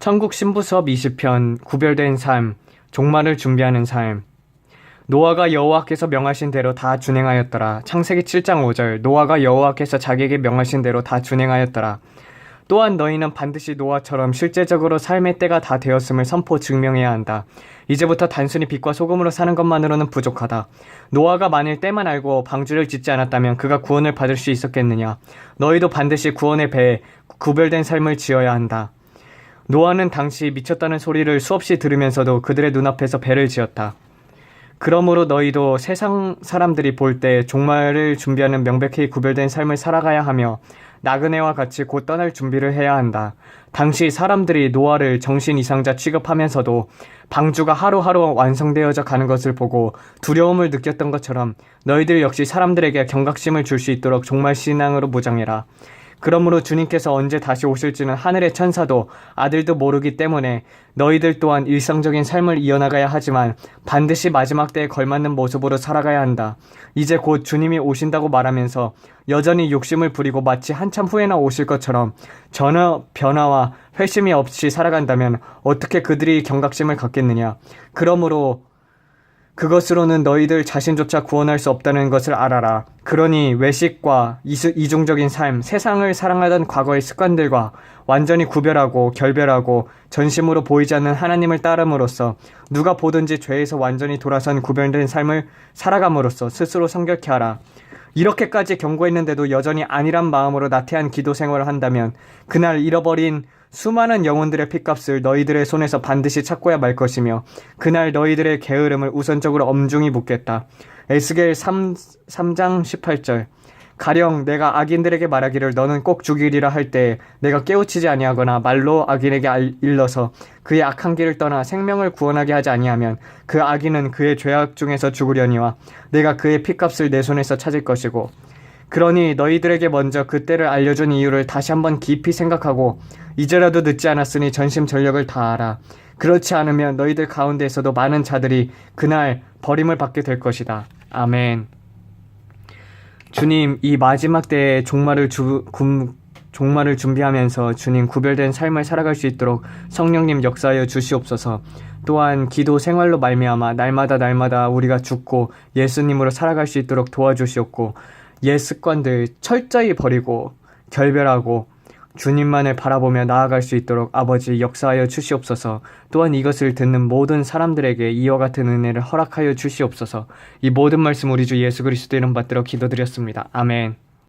천국 신부 수업 20편 구별된 삶 종말을 준비하는 삶 노아가 여호와께서 명하신 대로 다 준행하였더라. 창세기 7장 5절 노아가 여호와께서 자기에게 명하신 대로 다 준행하였더라. 또한 너희는 반드시 노아처럼 실제적으로 삶의 때가 다 되었음을 선포 증명해야 한다. 이제부터 단순히 빛과 소금으로 사는 것만으로는 부족하다. 노아가 만일 때만 알고 방주를 짓지 않았다면 그가 구원을 받을 수 있었겠느냐. 너희도 반드시 구원의 배에 구별된 삶을 지어야 한다. 노아는 당시 미쳤다는 소리를 수없이 들으면서도 그들의 눈앞에서 배를 지었다. 그러므로 너희도 세상 사람들이 볼 때 종말을 준비하는 명백히 구별된 삶을 살아가야 하며 나그네와 같이 곧 떠날 준비를 해야 한다. 당시 사람들이 노아를 정신 이상자 취급하면서도 방주가 하루하루 완성되어져 가는 것을 보고 두려움을 느꼈던 것처럼 너희들 역시 사람들에게 경각심을 줄 수 있도록 종말 신앙으로 무장해라. 그러므로 주님께서 언제 다시 오실지는 하늘의 천사도 아들도 모르기 때문에 너희들 또한 일상적인 삶을 이어나가야 하지만 반드시 마지막 때에 걸맞는 모습으로 살아가야 한다. 이제 곧 주님이 오신다고 말하면서 여전히 욕심을 부리고 마치 한참 후에나 오실 것처럼 전혀 변화와 회심이 없이 살아간다면 어떻게 그들이 경각심을 갖겠느냐. 그러므로 그것으로는 너희들 자신조차 구원할 수 없다는 것을 알아라. 그러니 외식과 이중적인 삶, 세상을 사랑하던 과거의 습관들과 완전히 구별하고 결별하고 전심으로 보이지 않는 하나님을 따름으로써 누가 보든지 죄에서 완전히 돌아선 구별된 삶을 살아감으로써 스스로 성결케 하라. 이렇게까지 경고했는데도 여전히 아니란 마음으로 나태한 기도 생활을 한다면 그날 잃어버린 수많은 영혼들의 핏값을 너희들의 손에서 반드시 찾고야 말 것이며 그날 너희들의 게으름을 우선적으로 엄중히 묻겠다. 에스겔 3, 3장 18절 가령 내가 악인들에게 말하기를 너는 꼭 죽이리라 할때 내가 깨우치지 아니하거나 말로 악인에게 알- 일러서 그의 악한 길을 떠나 생명을 구원하게 하지 아니하면 그 악인은 그의 죄악 중에서 죽으려니와 내가 그의 핏값을 내 손에서 찾을 것이고 그러니 너희들에게 먼저 그때를 알려준 이유를 다시 한번 깊이 생각하고 이제라도 늦지 않았으니 전심 전력을 다하라. 그렇지 않으면 너희들 가운데에서도 많은 자들이 그날 버림을 받게 될 것이다. 아멘. 주님, 이 마지막 때에 종말을 주, 금, 종말을 준비하면서 주님 구별된 삶을 살아갈 수 있도록 성령님 역사하여 주시옵소서. 또한 기도 생활로 말미암아 날마다 날마다 우리가 죽고 예수님으로 살아갈 수 있도록 도와주시옵고 옛 습관들 철저히 버리고 결별하고 주님만을 바라보며 나아갈 수 있도록 아버지 역사하여 주시옵소서. 또한 이것을 듣는 모든 사람들에게 이와 같은 은혜를 허락하여 주시옵소서. 이 모든 말씀 우리 주 예수 그리스도 이름 받들어 기도드렸습니다. 아멘.